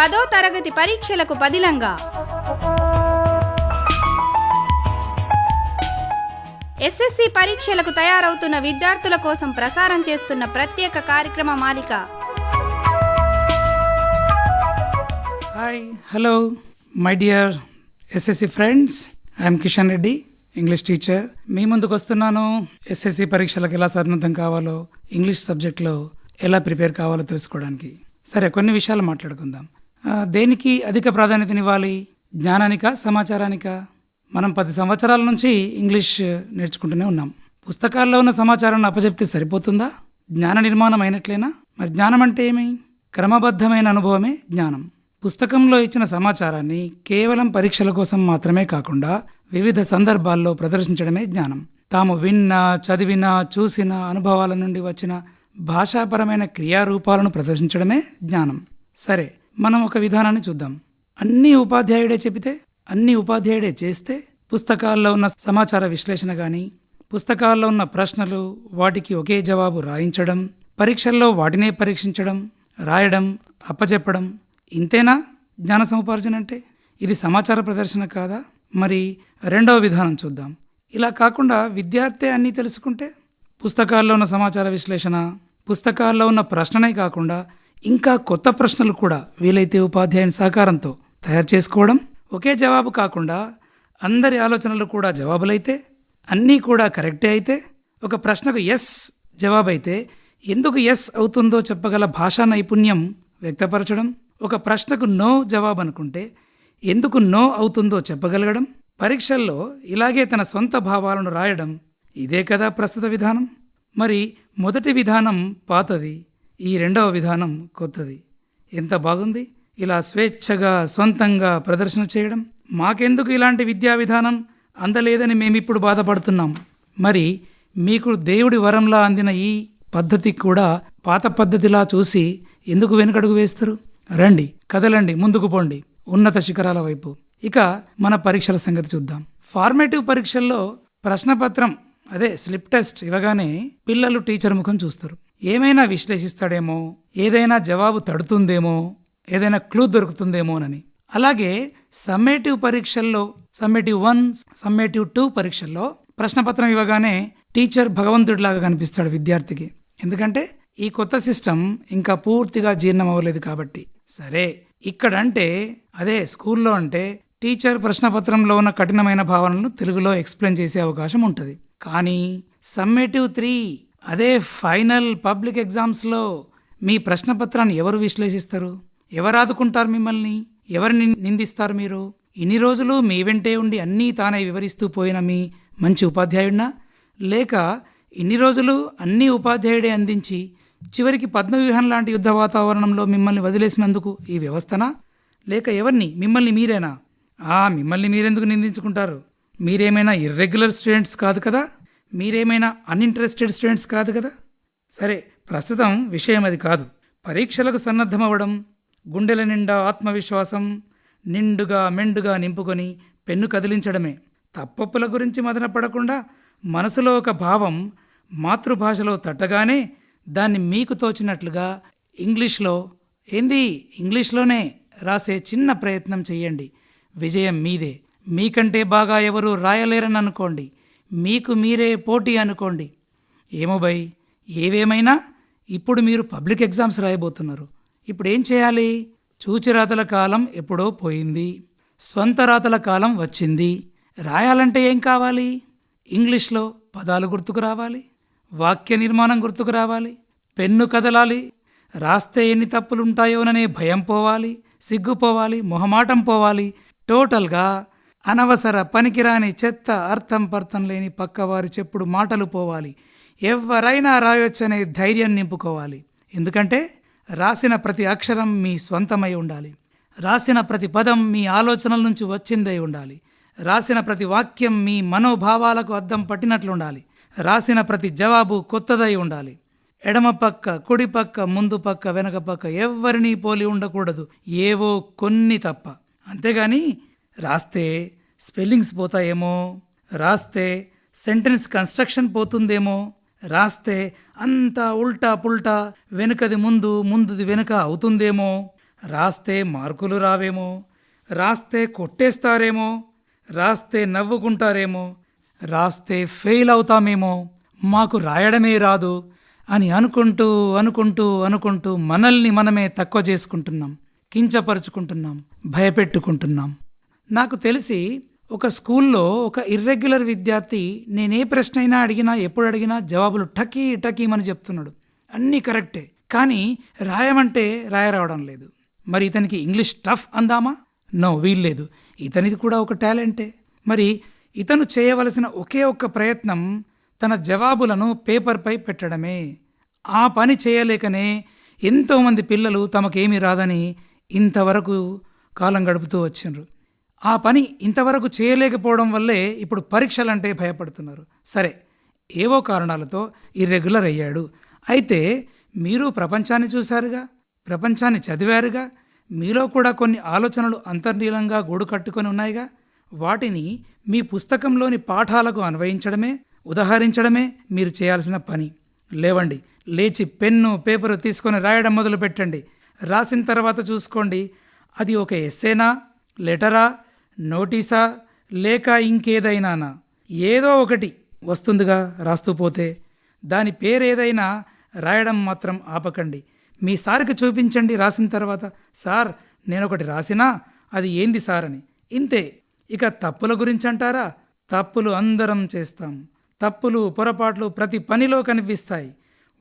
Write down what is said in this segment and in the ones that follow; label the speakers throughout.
Speaker 1: పదో తరగతి పరీక్షలకు పదిలంగా. ఎస్ఎస్సి పరీక్షలకు తయారవుతున్న విద్యార్థుల కోసం ప్రసారం చేస్తున్న ప్రత్యేక కార్యక్రమ మాలిక.
Speaker 2: Hi hello my dear SSC friends I'm Kishan Reddy English teacher మీ ముందుకు వస్తున్నాను. ఎస్ఎస్సి పరీక్షలకు ఎలా సన్నద్ధం కావాలో ఇంగ్లీష్ సబ్జెక్ట్లో ఎలా ప్రిపేర్ కావాలో తెలుసుకోవడానికి. సరే కొన్ని విషయాలు మాట్లాడుకుందాం. దేనికి అధిక ప్రాధాన్యతనివ్వాలి? జ్ఞానానిక సమాచారానిక? మనం పది సంవత్సరాల నుంచి ఇంగ్లీష్ నేర్చుకుంటూనే ఉన్నాం. పుస్తకాల్లో ఉన్న సమాచారాన్ని అప్పచెప్తే సరిపోతుందా? జ్ఞాన నిర్మాణం అయినట్లేనా? మరి జ్ఞానం అంటే ఏమి? క్రమబద్ధమైన అనుభవమే జ్ఞానం. పుస్తకంలో ఇచ్చిన సమాచారాన్ని కేవలం పరీక్షల కోసం మాత్రమే కాకుండా వివిధ సందర్భాల్లో ప్రదర్శించడమే జ్ఞానం. తాము విన్న చదివిన చూసిన అనుభవాల నుండి వచ్చిన భాషాపరమైన క్రియారూపాలను ప్రదర్శించడమే జ్ఞానం. సరే మనం ఒక విధానాన్ని చూద్దాం. అన్ని ఉపాధ్యాయుడే చెబితే అన్ని ఉపాధ్యాయుడే చేస్తే పుస్తకాల్లో ఉన్న సమాచార విశ్లేషణ కానీ పుస్తకాల్లో ఉన్న ప్రశ్నలు వాటికి ఒకే జవాబు రాయించడం పరీక్షల్లో వాటినే పరీక్షించడం రాయడం అప్పచెప్పడం. ఇంతేనా? జ్ఞాన సముపార్జన అంటే? ఇది సమాచార ప్రదర్శన కాదా? మరి రెండవ విధానం చూద్దాం. ఇలా కాకుండా విద్యార్థి అన్నీ తెలుసుకుంటే? పుస్తకాల్లో ఉన్న సమాచార విశ్లేషణ పుస్తకాల్లో ఉన్న ప్రశ్ననే కాకుండా ఇంకా కొత్త ప్రశ్నలు కూడా వీలైతే ఉపాధ్యాయుని సహకారంతో తయారు చేసుకోవడం ఒకే జవాబు కాకుండా అందరి ఆలోచనలు కూడా జవాబులైతే అన్నీ కూడా కరెక్టే అయితే ఒక ప్రశ్నకు ఎస్ జవాబైతే ఎందుకు ఎస్ అవుతుందో చెప్పగల భాషా నైపుణ్యం వ్యక్తపరచడం ఒక ప్రశ్నకు నో జవాబు అనుకుంటే ఎందుకు నో అవుతుందో చెప్పగలగడం పరీక్షల్లో ఇలాగే తన సొంత భావాలను రాయడం ఇదే కదా ప్రస్తుత విధానం. మరి మొదటి విధానం పాతది. ఈ రెండవ విధానం కొత్తది. ఎంత బాగుంది? ఇలా స్వేచ్ఛగా సొంతంగా ప్రదర్శన చేయడం. మాకెందుకు ఇలాంటి విద్యా విధానం? అందలేదని మేమిప్పుడు బాధపడుతున్నాం. మరి మీకు దేవుడి వరంలా అందిన ఈ పద్ధతి కూడా పాత పద్ధతిలా చూసి ఎందుకు వెనుకడుగు వేస్తారు? రండి కదలండి ముందుకు పోండి. ఉన్నత శిఖరాల వైపు. ఇక మన పరీక్షల సంగతి చూద్దాం. ఫార్మేటివ్ పరీక్షల్లో ప్రశ్నపత్రం అదే స్లిప్ టెస్ట్ ఇవ్వగానే పిల్లలు టీచర్ ముఖం చూస్తారు. ఏమైనా విశ్లేషిస్తాడేమో ఏదైనా జవాబు తడుతుందేమో ఏదైనా క్లూ దొరుకుతుందేమోనని అలాగే సమ్మేటివ్ పరీక్షల్లో సమ్మేటివ్ వన్ సమ్మేటివ్ టూ పరీక్షల్లో ప్రశ్నపత్రం ఇవ్వగానే టీచర్ భగవంతుడిలాగా కనిపిస్తాడు విద్యార్థికి. ఎందుకంటే ఈ కొత్త సిస్టమ్ ఇంకా పూర్తిగా జీర్ణం అవ్వలేదు కాబట్టి. సరే ఇక్కడంటే అదే స్కూల్లో అంటే టీచర్ ప్రశ్నపత్రంలో ఉన్న కఠినమైన భావనలను తెలుగులో ఎక్స్ప్లెయిన్ చేసే అవకాశం ఉంటుంది. కానీ సమ్మేటివ్ త్రీ అదే ఫైనల్ పబ్లిక్ ఎగ్జామ్స్లో మీ ప్రశ్నపత్రాన్ని ఎవరు విశ్లేషిస్తారు? ఎవరు ఆదుకుంటారు మిమ్మల్ని? ఎవరిని నిందిస్తారు మీరు? ఇన్ని రోజులు మీ వెంటే ఉండి అన్నీ తానే వివరిస్తూ పోయిన మీ మంచి ఉపాధ్యాయుడినా? లేక ఇన్ని రోజులు అన్ని ఉపాధ్యాయుడే అందించి చివరికి పద్మవ్యూహం లాంటి యుద్ధ వాతావరణంలో మిమ్మల్ని వదిలేసినందుకు ఈ వ్యవస్థనా? లేక ఎవరిని? మిమ్మల్ని మీరేనా? ఆ మిమ్మల్ని మీరెందుకు నిందించుకుంటారు? మీరేమైనా ఇర్రెగ్యులర్ స్టూడెంట్స్ కాదు కదా? మీరేమైనా అన్ఇంట్రెస్టెడ్ స్టూడెంట్స్ కాదు కదా? సరే ప్రస్తుతం విషయం అది కాదు. పరీక్షలకు సన్నద్ధమవ్వడం గుండెల నిండా ఆత్మవిశ్వాసం నిండుగా మెండుగా నింపుకొని పెన్ను కదిలించడమే. తప్పప్పుల గురించి మదనపడకుండా మనసులో ఒక భావం మాతృభాషలో తట్టగానే దాన్ని మీకు తోచినట్లుగా ఇంగ్లీష్లో ఏంది? ఇంగ్లీష్లోనే రాసే చిన్న ప్రయత్నం చేయండి విజయం మీదే. మీకంటే బాగా ఎవరూ రాయలేరని అనుకోండి. మీకు మీరే పోటీ అనుకోండి. ఏమో బై ఏవేమైనా ఇప్పుడు మీరు పబ్లిక్ ఎగ్జామ్స్ రాయబోతున్నారు. ఇప్పుడు ఏం చేయాలి? చూచిరాతల కాలం ఎప్పుడో పోయింది. స్వంత రాతల కాలం వచ్చింది. రాయాలంటే ఏం కావాలి? ఇంగ్లీష్లో పదాలు గుర్తుకు రావాలి. వాక్య నిర్మాణం గుర్తుకు రావాలి. పెన్ను కదలాలి. రాస్తే ఎన్ని తప్పులుంటాయోననే భయం పోవాలి. సిగ్గుపోవాలి. మొహమాటం పోవాలి. టోటల్గా అనవసర పనికిరాని చెత్త అర్థం పర్థం లేని పక్కవారి చెప్పుడు మాటలు పోవాలి. ఎవరైనా రాయొచ్చనే ధైర్యం నింపుకోవాలి. ఎందుకంటే రాసిన ప్రతి అక్షరం మీ స్వంతమై ఉండాలి. రాసిన ప్రతి పదం మీ ఆలోచనల నుంచి వచ్చిందై ఉండాలి. రాసిన ప్రతి వాక్యం మీ మనోభావాలకు అద్దం పట్టినట్లుండాలి. రాసిన ప్రతి జవాబు కొత్తదై ఉండాలి. ఎడమ పక్క కుడి పక్క ముందు పక్క వెనక పక్క ఎవరినీ పోలి ఉండకూడదు. ఏవో కొన్ని తప్ప. అంతేగాని రాస్తే స్పెల్లింగ్స్ పోతాయేమో రాస్తే సెంటెన్స్ కన్స్ట్రక్షన్ పోతుందేమో రాస్తే అంతా ఉల్టా పుల్టా వెనుకది ముందు ముందుది వెనుక అవుతుందేమో రాస్తే మార్కులు రావేమో రాస్తే కొట్టేస్తారేమో రాస్తే నవ్వుకుంటారేమో రాస్తే ఫెయిల్ అవుతామేమో మాకు రాయడమే రాదు అని అనుకుంటూ అనుకుంటూ అనుకుంటూ మనల్ని మనమే తక్కువ చేసుకుంటున్నాం కించపరుచుకుంటున్నాం భయపెట్టుకుంటున్నాం. నాకు తెలిసి ఒక స్కూల్లో ఒక ఇర్రెగ్యులర్ విద్యార్థి నేనే ప్రశ్న అయినా అడిగినా ఎప్పుడు అడిగినా జవాబులు టకీ టకీమని చెప్తున్నాడు. అన్నీ కరెక్టే కానీ రాయమంటే రాయరావడం లేదు. మరి ఇతనికి ఇంగ్లీష్ టఫ్ అందామా? నో వీల్లేదు ఇతనిది కూడా ఒక టాలెంటే. మరి ఇతను చేయవలసిన ఒకే ఒక్క ప్రయత్నం తన జవాబులను పేపర్పై పెట్టడమే. ఆ పని చేయలేకనే ఎంతోమంది పిల్లలు తమకేమీ రాదని ఇంతవరకు కాలం గడుపుతూ వచ్చిండ్రు. ఆ పని ఇంతవరకు చేయలేకపోవడం వల్లే ఇప్పుడు పరీక్షలంటే భయపడుతున్నారు. సరే ఏవో కారణాలతో ఇర్రెగ్యులర్ అయ్యాడు. అయితే మీరు ప్రపంచాన్ని చూశారుగా? ప్రపంచాన్ని చదివారుగా? మీలో కూడా కొన్ని ఆలోచనలు అంతర్నీలంగా గూడు కట్టుకొని ఉన్నాయిగా? వాటిని మీ పుస్తకంలోని పాఠాలకు అన్వయించడమే ఉదహరించడమే మీరు చేయాల్సిన పని. లేవండి లేచి పెన్ను పేపరు తీసుకొని రాయడం మొదలు పెట్టండి రాసిన తర్వాత చూసుకోండి. అది ఒక ఎస్సేనా లెటరా నోటీసా లేక ఇంకేదైనానా? ఏదో ఒకటి వస్తుందిగా రాస్తూ పోతే దాని పేరేదైనా రాయడం మాత్రం ఆపకండి. మీ సార్కి చూపించండి రాసిన తర్వాత సార్ నేను ఒకటి రాసినా అది ఏంది సార్ అని ఇంతే. ఇక తప్పుల గురించి అంటారా తప్పులు అందరం చేస్తాం. తప్పులు పొరపాట్లు ప్రతి పనిలో కనిపిస్తాయి.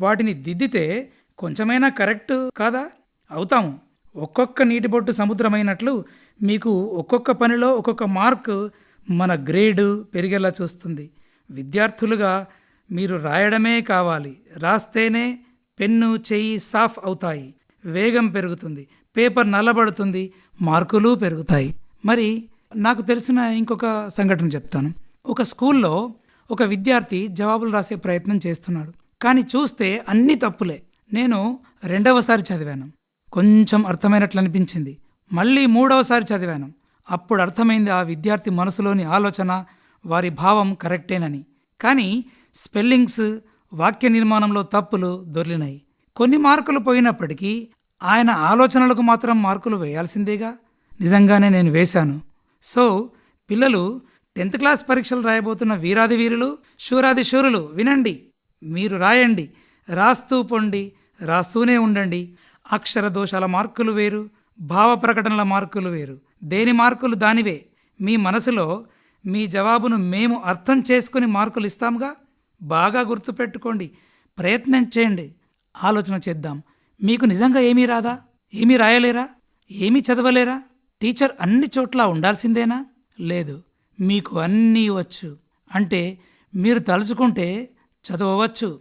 Speaker 2: వాటిని దిద్దితే కొంచెమైనా కరెక్ట్ కాదా? అవుతాము. ఒక్కొక్క నీటి బొట్టు సముద్రమైనట్లు మీకు ఒక్కొక్క పనిలో ఒక్కొక్క మార్క్ మన గ్రేడు పెరిగేలా చూస్తుంది. విద్యార్థులుగా మీరు రాయడమే కావాలి. రాస్తేనే పెన్ను చెయ్యి సాఫ్ అవుతాయి. వేగం పెరుగుతుంది. పేపర్ నల్లబడుతుంది. మార్కులు పెరుగుతాయి. మరి నాకు తెలిసిన ఇంకొక సంఘటన చెప్తాను. ఒక స్కూల్లో ఒక విద్యార్థి జవాబులు రాసే ప్రయత్నం చేస్తున్నాడు. కానీ చూస్తే అన్ని తప్పులే. నేను రెండవసారి చదివాను. కొంచెం అర్థమైనట్లు అనిపించింది. మళ్ళీ మూడవసారి చదివాను. అప్పుడు అర్థమైంది ఆ విద్యార్థి మనసులోని ఆలోచన వారి భావం కరెక్టేనని. కానీ స్పెల్లింగ్స్ వాక్య నిర్మాణంలో తప్పులు దొర్లినాయి కొన్ని మార్కులు పోయినప్పటికీ ఆయన ఆలోచనలకు మాత్రం మార్కులు వేయాల్సిందేగా? నిజంగానే నేను వేశాను. సో పిల్లలు టెన్త్ క్లాస్ పరీక్షలు రాయబోతున్న వీరాది వీరులు శూరాది శూరులు వినండి. మీరు రాయండి. రాస్తూ పొండి. రాస్తూనే ఉండండి. అక్షర దోషాల మార్కులు వేరు భావ ప్రకటనల మార్కులు వేరు. దేని మార్కులు దానివే? మీ మనసులో మీ జవాబును మేము అర్థం చేసుకుని మార్కులు ఇస్తాంగా? బాగా గుర్తుపెట్టుకోండి ప్రయత్నం చేయండి. ఆలోచన చేద్దాం. మీకు నిజంగా ఏమీ రాదా? ఏమీ రాయలేరా? ఏమీ చదవలేరా? టీచర్ అన్ని చోట్ల ఉండాల్సిందేనా? లేదు. మీకు అన్నీ వచ్చు. అంటే మీరు తలుచుకుంటే చదవవచ్చు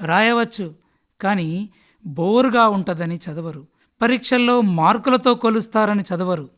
Speaker 2: రాయవచ్చు. కానీ బోరుగా ఉంటుందని చదవరు. పరీక్షల్లో మార్కులతో కొలుస్తారని చదవరు.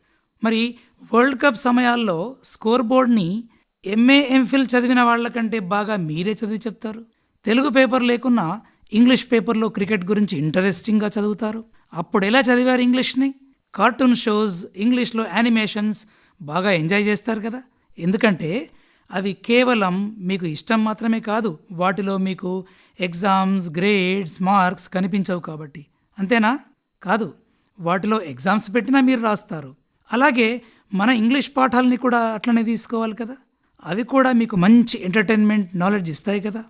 Speaker 2: మరి వరల్డ్ కప్ సమయాల్లో స్కోర్ బోర్డ్ని ఎంఏ ఎంఫిల్ చదివిన వాళ్ళకంటే బాగా మీరే చదివి చెప్తారు? తెలుగు పేపర్ లేకున్నా ఇంగ్లీష్ పేపర్లో క్రికెట్ గురించి ఇంట్రెస్టింగ్గా చదువుతారు. అప్పుడు ఎలా చదివారు ఇంగ్లీష్ని? కార్టూన్ షోస్ ఇంగ్లీష్లో యానిమేషన్స్ బాగా ఎంజాయ్ చేస్తారు కదా. ఎందుకంటే అవి కేవలం మీకు ఇష్టం మాత్రమే కాదు వాటిలో మీకు ఎగ్జామ్స్ గ్రేడ్స్ మార్క్స్ కనిపించవు కాబట్టి. అంతేనా? కాదు. వాటిలో ఎగ్జామ్స్ పెట్టినా మీరు రాస్తారు. అలాగే మన ఇంగ్లీష్ పాఠాలని కూడా అట్లనే తీసుకోవాలి కదా. అవి కూడా మీకు మంచి ఎంటర్టైన్మెంట్ నాలెడ్జ్ ఇస్తాయి కదా.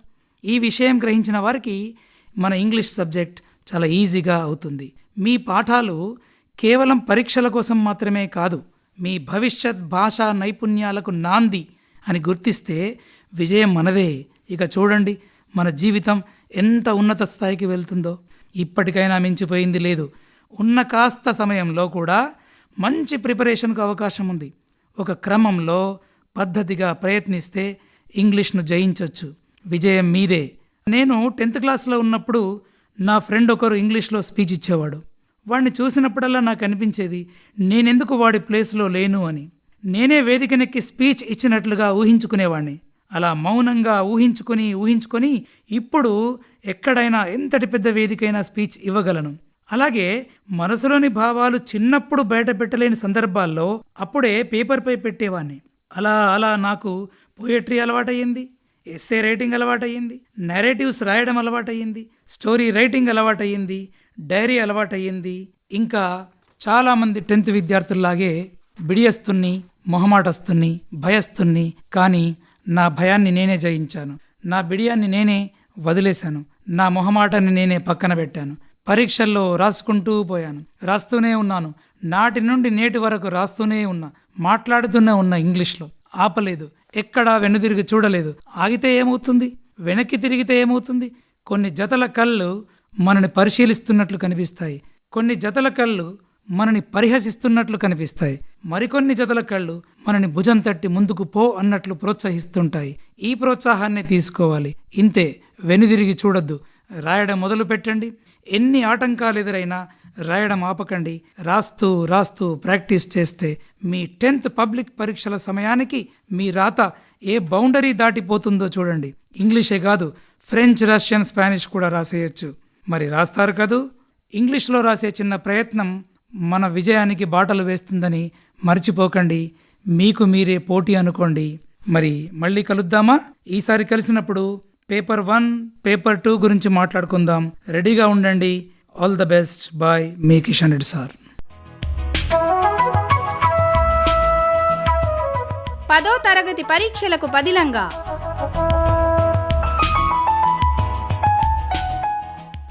Speaker 2: ఈ విషయం గ్రహించిన వారికి మన ఇంగ్లీష్ సబ్జెక్ట్ చాలా ఈజీగా అవుతుంది. మీ పాఠాలు కేవలం పరీక్షల కోసం మాత్రమే కాదు మీ భవిష్యత్ భాషా నైపుణ్యాలకు నాంది అని గుర్తిస్తే విజయం మనదే. ఇక చూడండి. మన జీవితం ఎంత ఉన్నత స్థాయికి వెళ్తుందో ఇప్పటికైనా మించిపోయింది లేదు. ఉన్న కాస్త సమయంలో కూడా మంచి ప్రిపరేషన్కు అవకాశం ఉంది. ఒక క్రమంలో పద్ధతిగా ప్రయత్నిస్తే ఇంగ్లీష్ను జయించవచ్చు విజయం మీదే. నేను టెన్త్ క్లాస్లో ఉన్నప్పుడు నా ఫ్రెండ్ ఒకరు ఇంగ్లీష్లో స్పీచ్ ఇచ్చేవాడు. వాడిని చూసినప్పుడల్లా నాకు అనిపించేది నేనెందుకు వాడి ప్లేస్లో లేను అని. నేనే వేదికనెక్కి స్పీచ్ ఇచ్చినట్లుగా ఊహించుకునేవాడిని అలా మౌనంగా ఊహించుకొని ఊహించుకొని ఇప్పుడు ఎక్కడైనా ఎంతటి పెద్ద వేదికైనా స్పీచ్ ఇవ్వగలను. అలాగే మనసులోని భావాలు చిన్నప్పుడు బయట పెట్టలేని సందర్భాల్లో అప్పుడే పేపర్పై పెట్టేవాణ్ణి. అలా అలా నాకు పోయట్రీ అలవాటయ్యింది ఎస్ఏ రైటింగ్ అలవాటయ్యింది నెరేటివ్స్ రాయడం అలవాటయ్యింది స్టోరీ రైటింగ్ అలవాటయ్యింది డైరీ అలవాటయ్యింది. ఇంకా చాలామంది టెన్త్ విద్యార్థుల్లాగే బిడియస్తున్ని మొహమాటస్తున్ని భయస్తున్ని కానీ నా భయాన్ని నేనే జయించాను. నా బిడియాన్ని నేనే వదిలేశాను. నా మొహమాటాన్ని నేనే పక్కన పెట్టాను. పరీక్షల్లో రాసుకుంటూ పోయాను. రాస్తూనే ఉన్నాను. నాటి నుండి నేటి వరకు రాస్తూనే ఉన్నా. మాట్లాడుతూనే ఉన్నా ఇంగ్లీష్లో. ఆపలేదు. ఎక్కడా వెనుదిరిగి చూడలేదు. ఆగితే ఏమవుతుంది? వెనక్కి తిరిగితే ఏమవుతుంది? కొన్ని జతల కళ్ళు మనని పరిశీలిస్తున్నట్లు కనిపిస్తాయి. కొన్ని జతల కళ్ళు మనని పరిహసిస్తున్నట్లు కనిపిస్తాయి. మరికొన్ని జతల కళ్ళు మనని భుజం తట్టి ముందుకు పో అన్నట్లు ప్రోత్సహిస్తుంటాయి. ఈ ప్రోత్సాహాన్ని తీసుకోవాలి. ఇంతే వెనుదిరిగి చూడొద్దు. రాయడం మొదలు పెట్టండి. ఎన్ని ఆటంకాలు ఎదురైనా రాయడం ఆపకండి. రాస్తూ రాస్తూ ప్రాక్టీస్ చేస్తే మీ టెన్త్ పబ్లిక్ పరీక్షల సమయానికి మీ రాత ఏ బౌండరీ దాటిపోతుందో చూడండి. ఇంగ్లీషే కాదు ఫ్రెంచ్ రష్యన్ స్పానిష్ కూడా రాసేయచ్చు. మరి రాస్తారు కదూ? ఇంగ్లీష్లో రాసే చిన్న ప్రయత్నం మన విజయానికి బాటలు వేస్తుందని మర్చిపోకండి. మీకు మీరే పోటీ అనుకోండి. మరి మళ్ళీ కలుద్దామా? ఈసారి కలిసినప్పుడు పేపర్ వన్ పేపర్ టూ గురించి మాట్లాడుకుందాం. రెడీగా ఉండండి. All the best. బాయ్. మీ కిషన్ రెడ్డి సార్.
Speaker 1: పదో తరగతి పరీక్షలకు పదిలంగా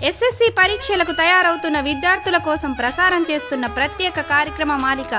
Speaker 1: ఎస్ఎస్సి పరీక్షలకు తయారవుతున్న విద్యార్థుల కోసం ప్రసారం చేస్తున్న ప్రత్యేక కార్యక్రమ మాలిక.